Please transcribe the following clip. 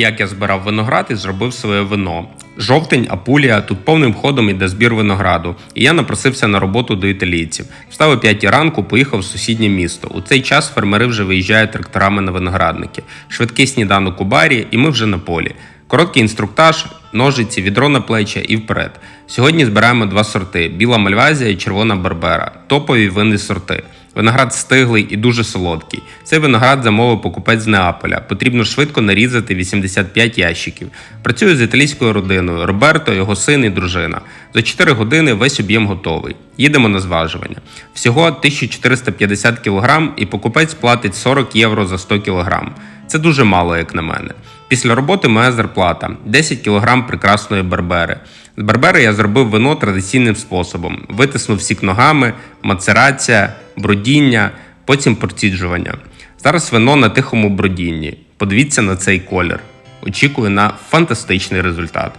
як я збирав виноград і зробив своє вино. Жовтень, Апулія, тут повним ходом іде збір винограду, і я напросився на роботу до італійців. Встав о 5 ранку, поїхав в сусіднє місто. У цей час фермери вже виїжджають тракторами на виноградники. Швидкий сніданок у барі, і ми вже на полі. Короткий інструктаж, ножиці, відро на плечі і вперед. Сьогодні збираємо два сорти: біла мальвазія і червона барбера, топові винні сорти. Виноград стиглий і дуже солодкий. Цей виноград замовив покупець з Неаполя. Потрібно швидко нарізати 85 ящиків. Працюю з італійською родиною Роберто, його син і дружина. За 4 години весь об'єм готовий. Їдемо на зважування. Всього 1450 кг і покупець платить 40 євро за 100 кг. Це дуже мало, як на мене. Після роботи моя зарплата 10 кг прекрасної барбери. З барбери я зробив вино традиційним способом: витиснув сік ногами, мацерація, бродіння, потім проціджування. Зараз вино на тихому бродінні. Подивіться на цей колір. Очікую на фантастичний результат.